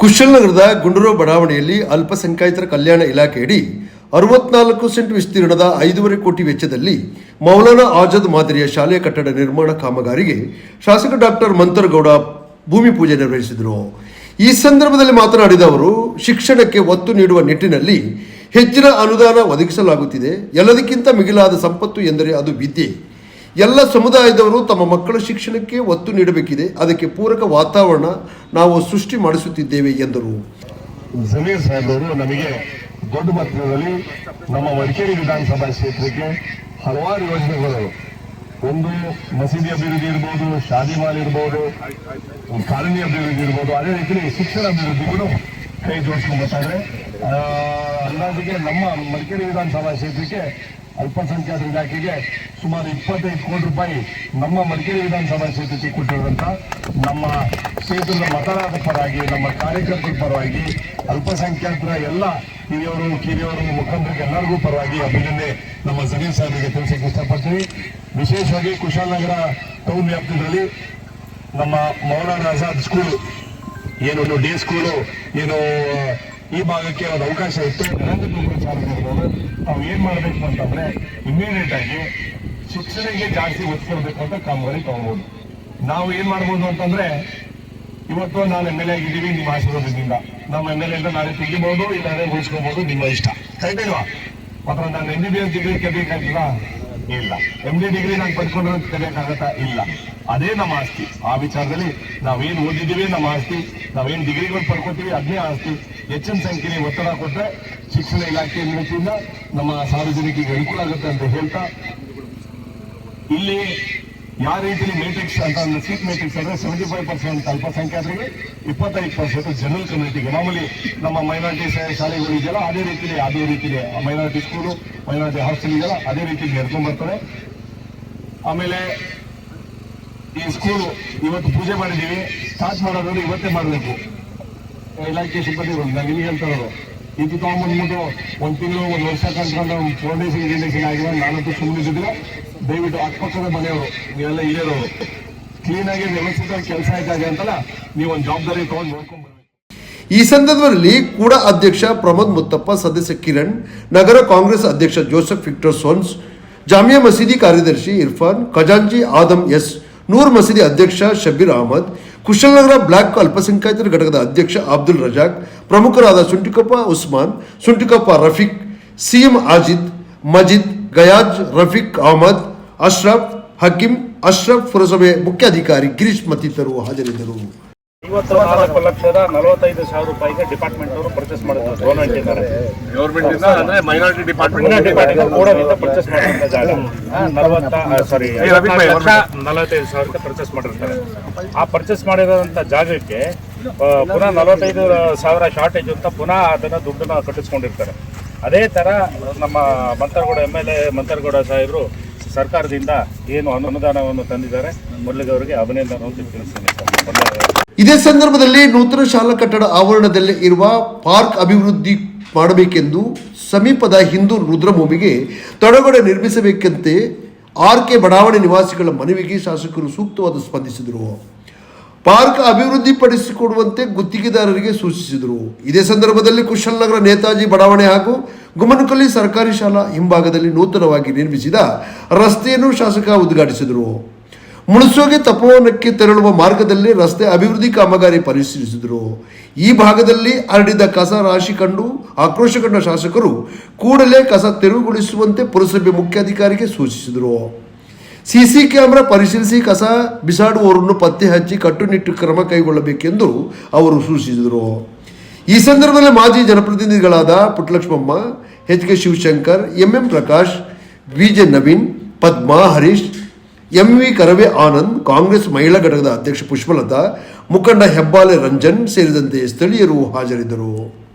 ಕುಶಲನಗರದ ಗುಂಡೂರು ಬಡಾವಣೆಯಲ್ಲಿ ಅಲ್ಪಸಂಖ್ಯಾತರ ಕಲ್ಯಾಣ ಇಲಾಖೆಯಡಿ ಅರವತ್ನಾಲ್ಕು ಸೆಂಟ್ ವಿಸ್ತೀರ್ಣದ ಐದೂವರೆ ಕೋಟಿ ವೆಚ್ಚದಲ್ಲಿ ಮೌಲಾನಾ ಆಜಾದ್ ಮಾದರಿಯ ಶಾಲೆಯ ಕಟ್ಟಡ ನಿರ್ಮಾಣ ಕಾಮಗಾರಿಗೆ ಶಾಸಕ ಡಾಕ್ಟರ್ ಮಂತರಗೌಡ ಭೂಮಿ ಪೂಜೆ ನೆರವೇರಿಸಿದರು ಈ ಸಂದರ್ಭದಲ್ಲಿ ಮಾತನಾಡಿದ ಅವರು, ಶಿಕ್ಷಣಕ್ಕೆ ಒತ್ತು ನೀಡುವ ನಿಟ್ಟಿನಲ್ಲಿ ಹೆಚ್ಚಿನ ಅನುದಾನ ಒದಗಿಸಲಾಗುತ್ತಿದೆ. ಎಲ್ಲದಕ್ಕಿಂತ ಮಿಗಿಲಾದ ಸಂಪತ್ತು ಎಂದರೆ ಅದು ವಿದ್ಯೆ. ಎಲ್ಲ ಸಮುದಾಯದವರು ತಮ್ಮ ಮಕ್ಕಳ ಶಿಕ್ಷಣಕ್ಕೆ ಒತ್ತು ನೀಡಬೇಕಿದೆ. ಅದಕ್ಕೆ ಪೂರಕ ವಾತಾವರಣ ನಾವು ಸೃಷ್ಟಿ ಮಾಡಿಸುತ್ತಿದ್ದೇವೆ ಎಂದರು. ಜಮೀರ್ ಸಾಹೇಬರು, ನಮಗೆ ದೊಡ್ಡ ಮಟ್ಟದಲ್ಲಿ ನಮ್ಮ ಮಡಿಕೇರಿ ವಿಧಾನಸಭಾ ಕ್ಷೇತ್ರಕ್ಕೆ ಹಲವಾರು ಯೋಜನೆಗಳು. ಒಂದು ಮಸೀದಿ ಅಭಿವೃದ್ಧಿ ಇರ್ಬೋದು, ಶಾದಿ ಮಾಲ್ ಇರ್ಬೋದು, ಕಾಲನಿ ಅಭಿವೃದ್ಧಿ ಇರ್ಬೋದು. ಅದೇ ರೀತಿ ಶಿಕ್ಷಣ ಅಭಿವೃದ್ಧಿಗಳು ಕೈ ಜೋಡಿಸ್ಕೊಂಡ್ಬರ್ತಾರೆ ಅಂದಾಜಿಗೆ ನಮ್ಮ ಮಡಿಕೇರಿ ವಿಧಾನಸಭಾ ಕ್ಷೇತ್ರಕ್ಕೆ ಅಲ್ಪಸಂಖ್ಯಾತರ ಇಲಾಖೆಗೆ ಸುಮಾರು ಇಪ್ಪತ್ತೈದು ಕೋಟಿ ರೂಪಾಯಿ ನಮ್ಮ ಮಡಿಕೇರಿ ವಿಧಾನಸಭಾ ಕ್ಷೇತ್ರಕ್ಕೆ ಕೊಟ್ಟಿರುವಂತ ನಮ್ಮ ಕ್ಷೇತ್ರದ ಮತದಾರರ ಪರವಾಗಿ, ನಮ್ಮ ಕಾರ್ಯಕರ್ತರ ಪರವಾಗಿ, ಅಲ್ಪಸಂಖ್ಯಾತರ ಎಲ್ಲ ಹಿರಿಯವರು ಕಿರಿಯವರು ಮುಖಂಡರಿಗೆ ಎಲ್ಲರಿಗೂ ಪರವಾಗಿ ಅಭಿನಂದನೆ ನಮ್ಮ ಜಮೀರ್ ಸಾಹೇಬರಿಗೆ ತಿಳಿಸಕ್ಕೆ ಇಷ್ಟಪಡ್ತೀವಿ ವಿಶೇಷವಾಗಿ ಕುಶಾಲನಗರ ಟೌನ್ ವ್ಯಾಪ್ತಿಯಲ್ಲಿ ನಮ್ಮ ಮೌಲಾನ ಆಜಾದ್ ಸ್ಕೂಲ್ ಏನು ಡಿ ಡೇ ಸ್ಕೂಲು ಏನು ಈ ಭಾಗಕ್ಕೆ ಒಂದು ಅವಕಾಶ ಇತ್ತು. ನರೇಂದ್ರ ಮೋದಿ ಸಾರ್ವಜನಿಕರು ತಾವು ಏನ್ ಮಾಡಬೇಕು ಅಂತಂದ್ರೆ ಇಮಿಡಿಯೇಟ್ ಆಗಿ ಶಿಕ್ಷಣಕ್ಕೆ ಜಾಸ್ತಿ ಒತ್ತು ಕೊಡಬೇಕು ಅಂತ ಕಾಮಗಾರಿ ತಗೋಬಹುದು ನಾವು ಏನ್ ಮಾಡ್ಬೋದು ಅಂತಂದ್ರೆ, ಇವತ್ತು ನಾನು ಎಂ ಎಲ್ ಎ ಆಗಿದ್ದೀವಿ, ನಿಮ್ಮ ಆಶೀರ್ವಾದದಿಂದ. ನಮ್ಮ ಎಂ ಎಲ್ ಎ ಅಂತ ನಾಳೆ ತೆಗಿಬಹುದು ಇಲ್ಲಾಂದ್ರೆ ಉಳಿಸ್ಕೋಬಹುದು ನಿಮ್ಮ ಇಷ್ಟ. ಕರೆಕ್ಟ್ ಇಲ್ವಾ? ಮಾತ್ರ ನಾನು ಎಂ ಬಿ ಬಿ ಇಲ್ಲ. ಎಂ ಡಿ ಡಿಗ್ರಿ ನಾನು ಪಡ್ಕೊಂಡು ಕಲಿಯಕ್ಕಾಗತ್ತಾ ಇಲ್ಲ. ಅದೇ ನಮ್ಮ ಆಸ್ತಿ. ಆ ವಿಚಾರದಲ್ಲಿ ನಾವೇನು ಓದಿದ್ದೀವಿ ನಮ್ಮ ಆಸ್ತಿ, ನಾವೇನು ಡಿಗ್ರಿಗಳು ಪಡ್ಕೊತೀವಿ ಅದೇ ಆಸ್ತಿ. ಹೆಚ್ಚಿನ ಸಂಖ್ಯೆಯಲ್ಲಿ ಒತ್ತಡ ಕೊಟ್ಟರೆ ಶಿಕ್ಷಣ ಇಲಾಖೆ ವತಿಯಿಂದ ನಮ್ಮ ಸಾರ್ವಜನಿಕರಿಗೆ ಅನುಕೂಲ ಆಗುತ್ತೆ ಅಂತ ಹೇಳ್ತಾ, ಇಲ್ಲಿ ಯಾವ ರೀತಿಯಲ್ಲಿ ಮೇಟ್ರಿಕ್ಸ್ ಅಂತ ಒಂದು ಸೀಟ್ ಮೇಟ್ರಿಕ್ಸ್ ಅಂದ್ರೆ ಸೆವೆಂಟಿ ಫೈವ್ ಪರ್ಸೆಂಟ್ ಅಲ್ಪಸಂಖ್ಯಾತರಿಗೆ, ಇಪ್ಪತ್ತೈದು ಪರ್ಸೆಂಟ್ ಜನರಲ್ ಕಮ್ಯುನಿಟಿಗೆ ಮಾಮೂಲಿ ನಮ್ಮ ಮೈನಾರಿಟಿ ಶಾಲೆಗಳು ಇದೆಯಲ್ಲ, ಅದೇ ರೀತಿಯಲ್ಲಿ ಅದೇ ರೀತಿಯಲ್ಲಿ ಮೈನಾರಿಟಿ ಸ್ಕೂಲು ಮೈನಾರಿಟಿ ಹಾಸ್ಟೆಲ್ ಇದೆಯಲ್ಲ ಅದೇ ರೀತಿಯಲ್ಲಿ ನಡ್ಕೊಂಡ್ ಬರ್ತಾರೆ. ಆಮೇಲೆ ಈ ಸ್ಕೂಲು ಇವತ್ತು ಪೂಜೆ ಮಾಡಿದ್ದೀವಿ. ಸ್ಟಾರ್ಟ್ ಮಾಡೋದಾದ್ರೆ ಇವತ್ತೇ ಮಾಡಬೇಕು. ಇಲಾಖೆ ಸಿಬ್ಬಂದಿಗಳು ನಾನು ನಿಮಗೆ ಹೇಳ್ತಾ ಇರೋದು. ಇದು ತಗೊಂಡ್ಬಂದ್ಬಿಟ್ಟು ಒಂದು ತಿಂಗಳು, ಒಂದು ವರ್ಷ ಕಳ್ಕೊಂಡು ಫೌಂಡೇಶನ್ ಗಿಂಡೇಶನ್ ಆಗಿರೋ ನಾನಂತೂ ಸುಮ್ಮನಿದ್ದಿದ್ರೆ ದಯವಿಟ್ಟು ಅಕ್ಕಪಕ್ಕದ ಮನೆಯವರು, ನೀವೆಲ್ಲ ಇಲ್ಲಿರೋರು ಕ್ಲೀನಾಗಿ ವ್ಯವಸ್ಥಿತವಾಗಿ ಕೆಲಸ ಆಯ್ತಾಗೆ ಅಂತಲ್ಲ, ನೀವು ಒಂದು ಜವಾಬ್ದಾರಿ ತಗೊಂಡು ನೋಡ್ಕೊಂಡು ಈ ಸಂದರ್ಭದಲ್ಲಿ ಕೂಡ ಅಧ್ಯಕ್ಷ ಪ್ರಮೋದ್ ಮುತ್ತಪ್ಪ, ಸದಸ್ಯ ಕಿರಣ್, ನಗರ ಕಾಂಗ್ರೆಸ್ ಅಧ್ಯಕ್ಷ ಜೋಸೆಫ್ ವಿಕ್ಟರ್ ಸೋನ್ಸ್, ಜಾಮಿಯಾ ಮಸೀದಿ ಕಾರ್ಯದರ್ಶಿ ಇರ್ಫಾನ್ ಖಜಾಂಜಿ ಆದಮ್ ಎಸ್ ನೂರ್ ಮಸೀದಿ ಅಧ್ಯಕ್ಷ ಶಬೀರ್ ಅಹಮದ್, ಕುಶಲನಗರ ಬ್ಲಾಕ್ ಅಲ್ಪಸಂಖ್ಯಾತರ ಘಟಕದ ಅಧ್ಯಕ್ಷ ಅಬ್ದುಲ್ ರಜಾಕ್, ಪ್ರಮುಖರಾದ ಸುಂಟಿಕಪ್ಪ ಉಸ್ಮಾನ್ ಸುಂಟಿಕಪ್ಪ ರಫೀಕ್, ಸಿಎಂ ಆಜಿದ್, ಮಜಿದ್ ಗಯಾಜ್ ರಫೀಕ್ ಅಹಮದ್, ಅಶ್ರಫ್ ಹಕೀಂ, ಅಶ್ರಫ್ ಪುರಸಭೆ ಮುಖ್ಯಾಧಿಕಾರಿ ಗಿರೀಶ್ ಮತ್ತಿತರರು ಹಾಜರಿದ್ದರು. ಇವತ್ತು ನಾಲ್ಕು ಲಕ್ಷದ ನಲವತ್ತೈದು ಸಾವಿರ ರೂಪಾಯಿಗೆ ಡಿಪಾರ್ಟ್ಮೆಂಟ್ ಅವರು ಪರ್ಚೇಸ್ ಮಾಡಿದ್ರು. ಗೌರ್ಮೆಂಟ್ ಇದ್ದಾರೆ ಗೌರ್ಮೆಂಟ್ ಅಂದ್ರೆ ಮೈನಾರಿಟಿ ಡಿಪಾರ್ಟ್ಮೆಂಟ್ ಡಿಪಾರ್ಟ್ಮೆಂಟ್ ಕೂಡ ಪರ್ಚೇಸ್ ಮಾಡಿದಂತ ಜಾಗ. ನಲವತ್ತ ಸಾರಿ ನಲವತ್ತೈದು ಸಾವಿರಕ್ಕೆ ಪರ್ಚೇಸ್ ಮಾಡಿರ್ತಾರೆ. ಆ ಪರ್ಚೇಸ್ ಮಾಡಿರೋಂಥ ಜಾಗಕ್ಕೆ ಪುನಃ ನಲವತ್ತೈದು ಸಾವಿರ ಶಾರ್ಟೇಜ್ ಅಂತ ಪುನಃ ಅದನ್ನ ದುಡ್ಡನ್ನ ಕಟ್ಟಿಸ್ಕೊಂಡಿರ್ತಾರೆ. ಅದೇ ತರ ನಮ್ಮ Mantargowda M L A Mantargowda ಸಾಹೇಬರು ಸರ್ಕಾರದಿಂದ ಏನು ಅನುದಾನವನ್ನು ತಂದಿದ್ದಾರೆ ಮೊದಲಿಗೆ ಅವರಿಗೆ ಅಭಿನಂದನೆ ಅಂತ ತಿಳಿಸ್ತೀನಿ. ಇದೇ ಸಂದರ್ಭದಲ್ಲಿ ನೂತನ ಶಾಲಾ ಕಟ್ಟಡ ಆವರಣದಲ್ಲಿ ಇರುವ ಪಾರ್ಕ್ ಅಭಿವೃದ್ಧಿ ಮಾಡಬೇಕೆಂದು ಸಮೀಪದ ಹಿಂದೂ ರುದ್ರಭೂಮಿಗೆ ತಡೆಗಡೆ ನಿರ್ಮಿಸಬೇಕಂತೆ ಆರ್ ಕೆ ಬಡಾವಣೆ ನಿವಾಸಿಗಳ ಮನವಿಗೆ ಶಾಸಕರು ಸೂಕ್ತವಾದ ಸ್ಪಂದಿಸಿದರು. ಪಾರ್ಕ್ ಅಭಿವೃದ್ಧಿಪಡಿಸಿಕೊಡುವಂತೆ ಗುತ್ತಿಗೆದಾರರಿಗೆ ಸೂಚಿಸಿದರು. ಇದೇ ಸಂದರ್ಭದಲ್ಲಿ ಕುಶಲನಗರ ನೇತಾಜಿ ಬಡಾವಣೆ ಹಾಗೂ ಗುಮ್ಮನಕಲ್ಲಿ ಸರ್ಕಾರಿ ಶಾಲಾ ಹಿಂಭಾಗದಲ್ಲಿ ನೂತನವಾಗಿ ನಿರ್ಮಿಸಿದ ರಸ್ತೆಯನ್ನು ಶಾಸಕ ಉದ್ಘಾಟಿಸಿದರು. ಮುಣಸೋಗೆ ತಪೋವನಕ್ಕೆ ತೆರಳುವ ಮಾರ್ಗದಲ್ಲಿ ರಸ್ತೆ ಅಭಿವೃದ್ಧಿ ಕಾಮಗಾರಿ ಪರಿಶೀಲಿಸಿದರು. ಈ ಭಾಗದಲ್ಲಿ ಹರಡಿದ ಕಸ ರಾಶಿ ಕಂಡು ಆಕ್ರೋಶಗೊಂಡ ಶಾಸಕರು ಕೂಡಲೇ ಕಸ ತೆರವುಗೊಳಿಸುವಂತೆ ಪುರಸಭೆ ಮುಖ್ಯಾಧಿಕಾರಿಗೆ ಸೂಚಿಸಿದರು. ಸಿಸಿ ಕ್ಯಾಮೆರಾ ಪರಿಶೀಲಿಸಿ ಕಸ ಬಿಸಾಡುವವರನ್ನು ಪತ್ತೆ ಹಚ್ಚಿ ಕಟ್ಟುನಿಟ್ಟು ಕ್ರಮ ಕೈಗೊಳ್ಳಬೇಕೆಂದು ಅವರು ಸೂಚಿಸಿದರು. ಈ ಸಂದರ್ಭದಲ್ಲಿ ಮಾಜಿ ಜನಪ್ರತಿನಿಧಿಗಳಾದ Puttalakshmamma, H K Shivashankar, M M Prakash V J Naveen, Padma Harish M V Karave Anand, Congress ಮಹಿಳಾ ಘಟಕದ ಅಧ್ಯಕ್ಷ ಪುಷ್ಪಲತಾ, ಮುಖಂಡ ಹೆಬ್ಬಾಲೆ ರಂಜನ್ ಸೇರಿದಂತೆ ಸ್ಥಳೀಯರು ಹಾಜರಿದ್ದರು.